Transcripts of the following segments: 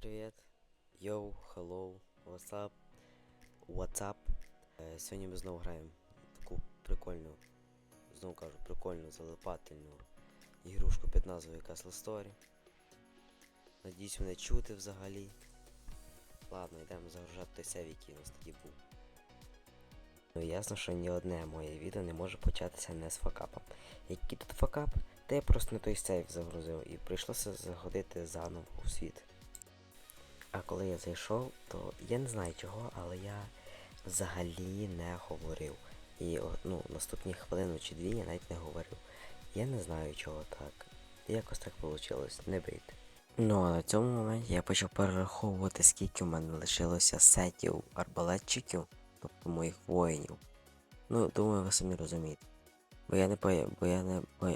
привіт! Йоу, hello, what's up, Сьогодні ми знову граємо таку прикольну, знову кажу, прикольну залипательну ігрушку під назвою Castle Story. Надіюсь, мене чути взагалі. Ладно, йдемо загружати той сев, який у нас тоді був. Ну ясно, що ні одне моє відео не може початися не з факапом. Який тут факап, та я просто не той сейф загрузив і прийшлося заходити заново у світ. А коли я зайшов, то я не знаю чого, але я взагалі не говорив. І ну, наступні хвилину чи дві я навіть не говорив. Я не знаю чого так. Якось так вийшло, не бийте. Ну а на цьому моменті я почав перераховувати, скільки в мене лишилося сетів арбалетчиків, тобто моїх воїнів. Ну, думаю, ви самі розумієте. Бо я не бо я не бо...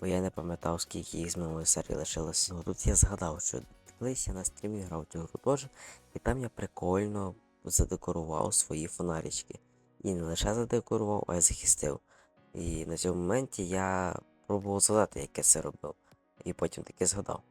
бо... я не пам'ятав, скільки їх з минулої серії лишилось. Ну тут я згадав, що колись я на стрімі грав цю гру теж, і там я прикольно задекорував свої фонарічки. І не лише задекорував, а й захистив. І на цьому моменті я пробував згадати, як я це робив. І потім таки згадав.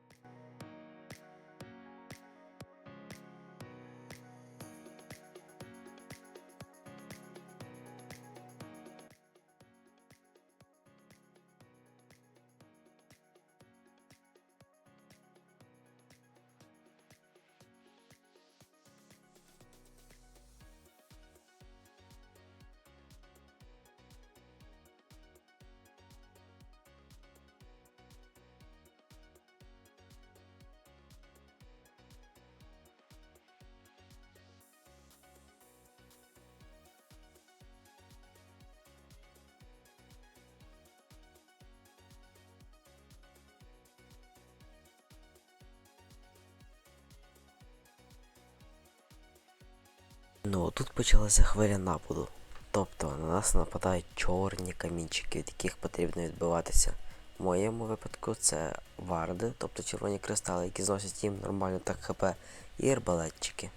Ну, тут почалася хвиля нападу. Тобто на нас нападають чорні камінчики, від яких потрібно відбиватися. В моєму випадку це варди, тобто червоні кристали, які зносять їм нормально так хп, і арбалетчики.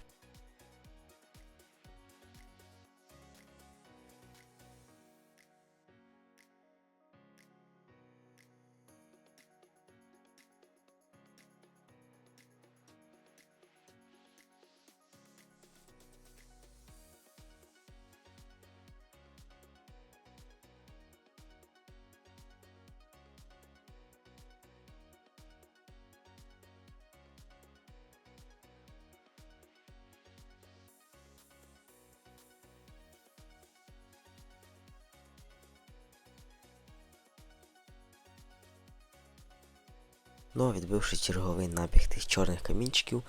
Ну, а відбивши черговий набіг тих чорних камінчиків,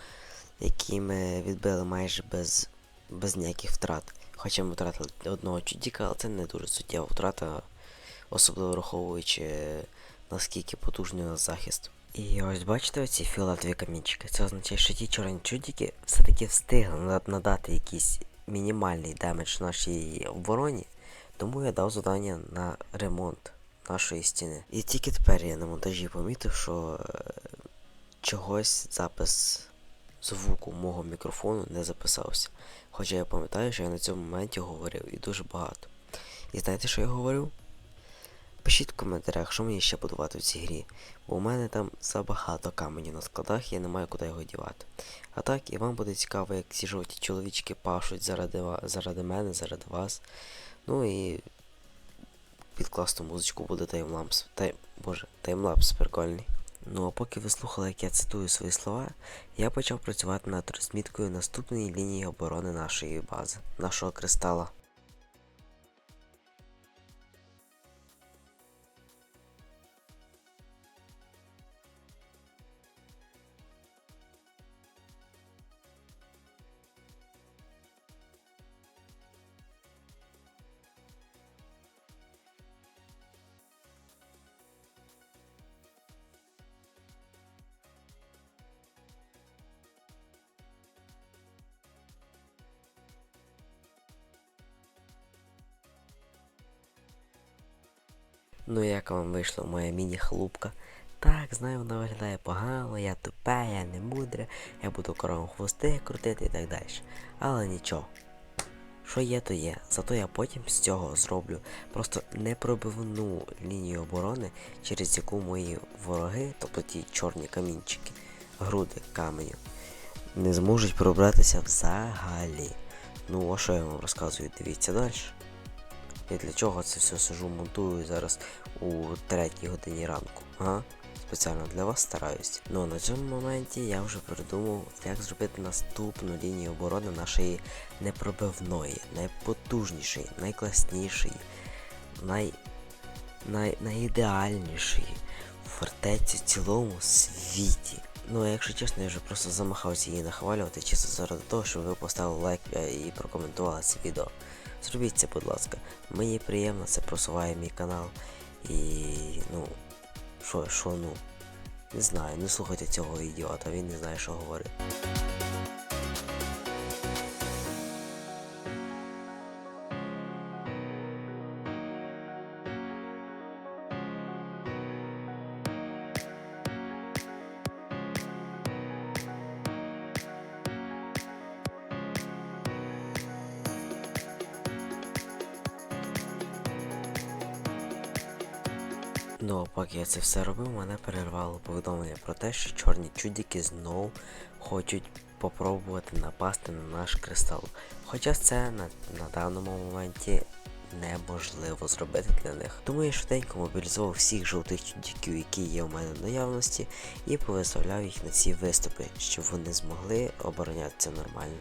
які ми відбили майже без, без ніяких втрат. Хоча ми втратили одного чудіка, але це не дуже суттєва втрата, особливо враховуючи наскільки потужний у нас захист. І ось бачите оці фіолетові камінчики. Це означає, що ті чорні чудіки все-таки встигли надати якийсь мінімальний демедж нашій обороні, тому я дав завдання на ремонт нашої стіни. І тільки тепер я на монтажі помітив, що е, чогось запис звуку мого мікрофону не записався. Хоча я пам'ятаю, що я на цьому моменті говорив і дуже багато. І знаєте, що я говорив? Пишіть в коментарях, що мені ще будувати в цій грі, бо у мене там забагато каменю на складах, я не маю куди його дівати. А так, і вам буде цікаво, як ці жовті чоловічки пашуть заради, заради мене, заради вас. Ну і під класну музичку буде таймлапс. Тайм... Боже, таймлапс прикольний. Ну а поки ви слухали, як я цитую свої слова, я почав працювати над розміткою наступної лінії оборони нашої бази, нашого кристала. Ну як вам вийшла моя міні-хлопка? Так, знаю, вона виглядає погано, я тупе, я не мудре, я буду коровам хвости крутити і так далі. Але нічого. Що є, то є. Зато я потім з цього зроблю просто непробивну лінію оборони, через яку мої вороги, тобто ті чорні камінчики, груди каменю, не зможуть пробратися взагалі. Ну, а що я вам розказую? Дивіться далі. І для чого це все сижу, монтую зараз у третій годині ранку. Ага? Спеціально для вас стараюсь. Ну а на цьому моменті я вже придумав, як зробити наступну лінію оборони нашої непробивної, найпотужнішої, найкласнішої, най, най, найідеальнішої фортеці в цілому світі. Ну, а якщо чесно, я вже просто замахався її нахвалювати, чисто заради того, щоб ви поставили лайк е, і прокоментували це відео. Зробіть це, будь ласка. Мені приємно, це просуває мій канал. І ну, що, що ну? Не знаю, не слухайте цього ідіота, він не знає, що говорить. Ну, а поки я це все робив, мене перервало повідомлення про те, що чорні чудики знову хочуть попробувати напасти на наш кристал. Хоча це на, на даному моменті неможливо зробити для них. Тому я швиденько мобілізував всіх жовтих чудиків, які є у мене в наявності, і повиставляв їх на ці виступи, щоб вони змогли оборонятися нормально.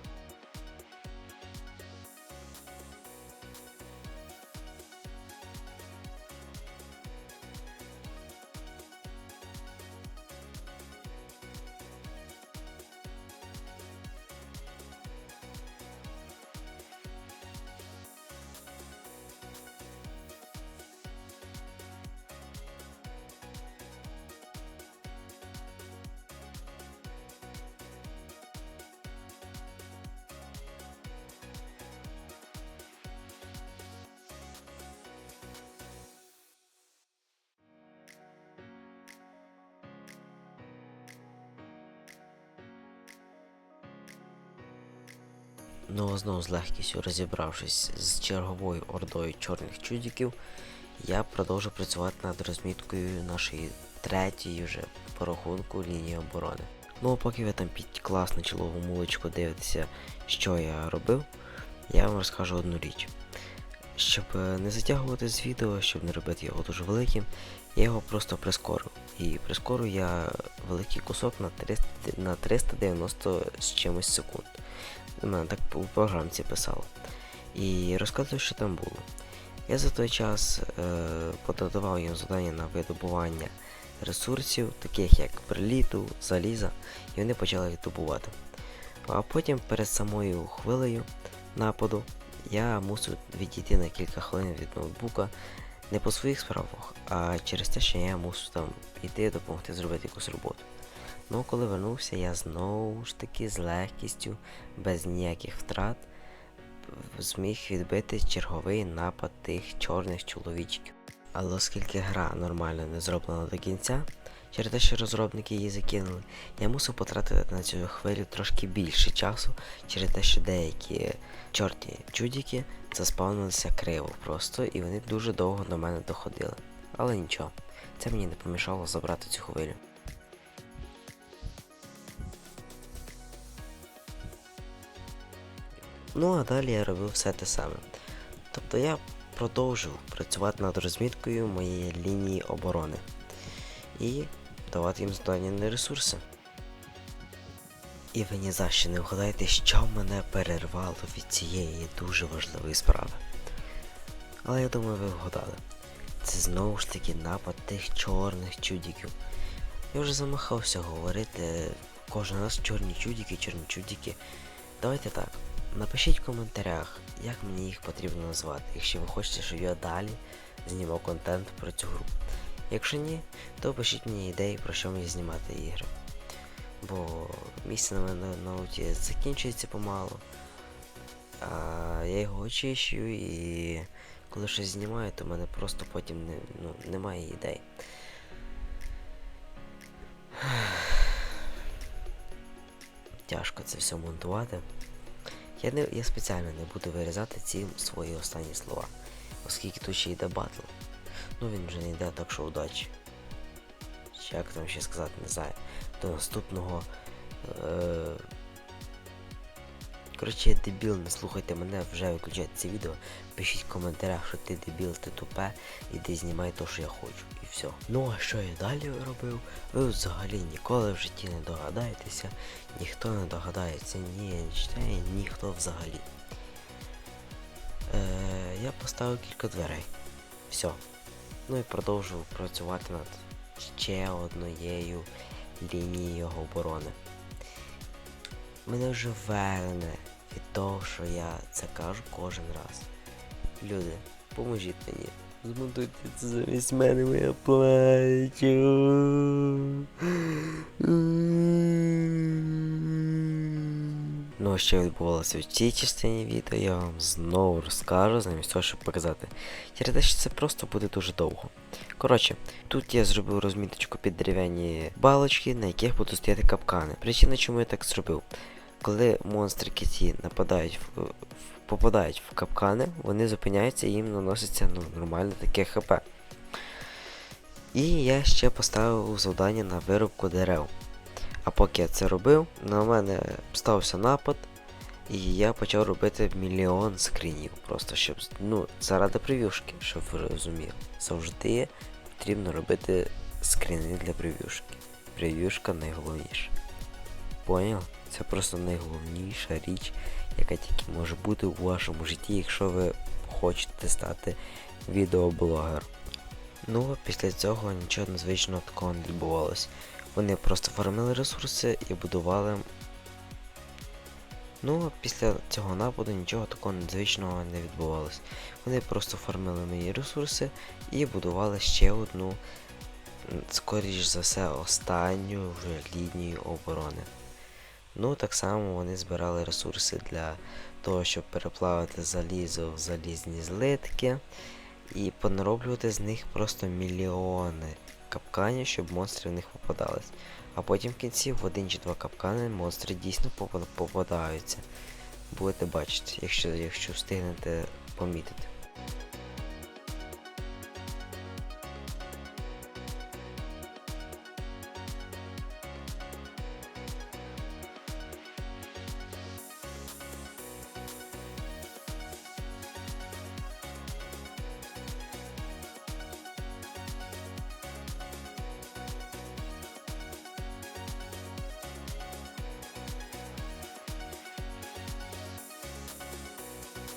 Ну, а знову з легкістю розібравшись з черговою ордою чорних чудиків, я продовжу працювати над розміткою нашої третьої вже по лінії оборони. Ну а поки ви там під класну чолову мулочку дивитеся, що я робив, я вам розкажу одну річ. Щоб е, не затягувати з відео, щоб не робити його дуже великим, я його просто прискорив. І прискорив я великий кусок на 300, на 390 з чимось секунд. Мене так у програмці писало. І розказую, що там було. Я за той час е, подавав їм завдання на видобування ресурсів, таких як приліту, заліза, і вони почали їх добувати. А потім перед самою хвилею нападу я мусив відійти на кілька хвилин від ноутбука не по своїх справах, а через те, що я мусив там йти допомогти зробити якусь роботу. Ну, коли вернувся, я знову ж таки з легкістю, без ніяких втрат, зміг відбити черговий напад тих чорних чоловічків. Але оскільки гра нормально не зроблена до кінця, через те, що розробники її закинули, я мусив потратити на цю хвилю трошки більше часу, через те, що деякі чорні чудики заспавнилися криво просто, і вони дуже довго до мене доходили. Але нічого, це мені не помішало забрати цю хвилю. Ну а далі я робив все те саме. Тобто я продовжив працювати над розміткою моєї лінії оборони і давати їм завдання на ресурси. І ви ні за що не вгадаєте, що мене перервало від цієї дуже важливої справи. Але я думаю, ви вгадали. Це знову ж таки напад тих чорних чудіків. Я вже замахався говорити кожен раз чорні чудіки, чорні чудіки. Давайте так. Напишіть в коментарях, як мені їх потрібно назвати, якщо ви хочете, щоб я далі знімав контент про цю гру. Якщо ні, то пишіть мені ідеї, про що мені знімати ігри. Бо місце на мене на ноуті закінчується помалу. А я його очищую і коли щось знімаю, то в мене просто потім не, ну, немає ідей. Тяжко це все монтувати. Я не я спеціально не буду вирізати ці свої останні слова, оскільки тут ще йде батл. Ну він вже не йде, так що удачі. Як там ще сказати, не знаю. До наступного. Е... Коротше, я дебіл, не слухайте мене, вже виключайте це відео. Пишіть в коментарях, що ти дебіл, ти тупе, іди знімай то, що я хочу. Все. Ну а що я далі робив? Ви взагалі ніколи в житті не догадаєтеся. Ніхто не догадається, ні Ейнштейн, ніхто взагалі. Е, я поставив кілька дверей. Все. Ну і продовжую працювати над ще однією лінією оборони. Мене вже верне від того, що я це кажу кожен раз. Люди, поможіть мені. Змонтуйте це замість мене, бо я плачу. Ну, а що відбувалося в цій частині відео, я вам знову розкажу, замість того, щоб показати. Те, що це просто буде дуже довго. Коротше, тут я зробив розміточку під дерев'яні балочки, на яких будуть стояти капкани. Причина, чому я так зробив. Коли монстрики ті нападають в, в, попадають в капкани, вони зупиняються і їм наноситься ну, нормальне таке хп. І я ще поставив завдання на вирубку дерев. А поки я це робив, на мене стався напад, і я почав робити мільйон скринів. Просто щоб, ну, заради прев'юшки, щоб ви розуміли. Завжди потрібно робити скрини для прев'юшки. Прев'юшка найголовніша. Поняв? Це просто найголовніша річ, яка тільки може бути у вашому житті, якщо ви хочете стати відеоблогером. Ну, а після цього нічого незвичного такого не відбувалося. Вони просто фармили ресурси і будували. Ну, а після цього нападу нічого такого незвичного не відбувалося. Вони просто фармили мої ресурси і будували ще одну, скоріш за все, останню вже лінію оборони. Ну, так само вони збирали ресурси для того, щоб переплавити залізо в залізні злитки і понароблювати з них просто мільйони капканів, щоб монстри в них попадались. А потім в кінці в один чи два капкани монстри дійсно попадаються. Будете бачити, якщо, якщо встигнете помітити.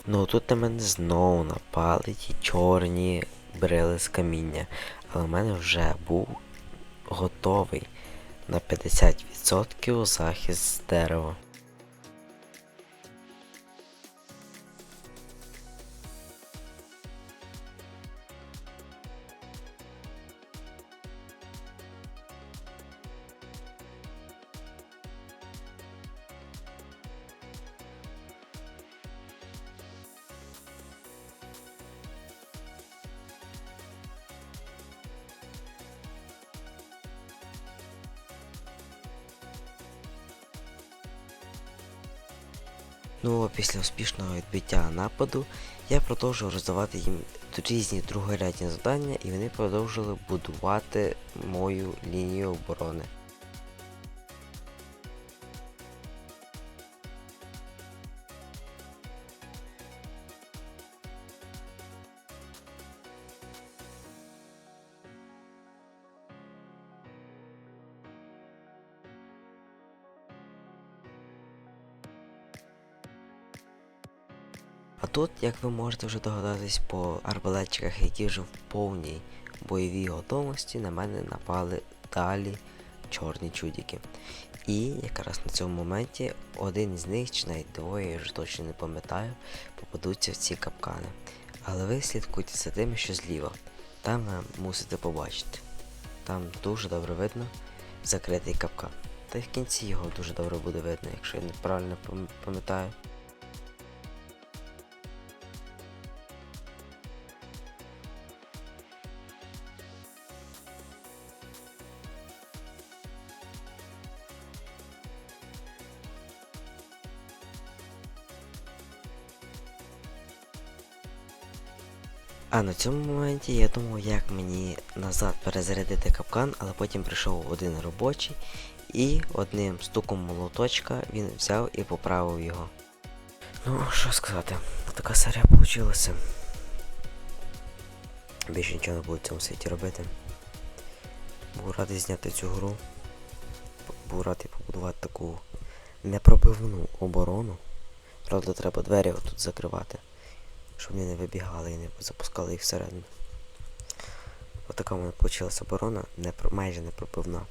Ну тут на мене знову напали ті чорні брили з каміння. Але в мене вже був готовий на 50% захист з дерева. Ну а після успішного відбиття нападу я продовжував роздавати їм різні другорядні завдання і вони продовжили будувати мою лінію оборони. А тут, як ви можете вже догадатись по арбалетчиках, які вже в повній бойовій готовності, на мене напали далі чорні чудики. І якраз на цьому моменті один з них, чи навіть двоє, я вже точно не пам'ятаю, попадуться в ці капкани. Але ви слідкуйте за тим, що зліва. Там ви мусите побачити. Там дуже добре видно закритий капкан. Та й в кінці його дуже добре буде видно, якщо я неправильно пам'ятаю. А на цьому моменті я думав, як мені назад перезарядити капкан, але потім прийшов один робочий і одним стуком молоточка він взяв і поправив його. Ну, що сказати, така серія вийшла. Більше нічого не буду в цьому світі робити. Був радий зняти цю гру. Був радий побудувати таку непробивну оборону. Правда, треба двері отут закривати, щоб вони не вибігали і не запускали їх всередину. Отака в мене вийшла оборона, не, майже непробивна.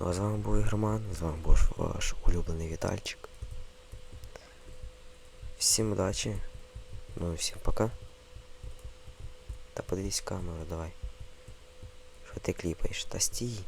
Ну а з вами був Ігроман, з вами був ваш улюблений Вітальчик. Всім удачі. Ну і всім пока. Та подивись камеру, давай. Що ти кліпаєш? Та стій.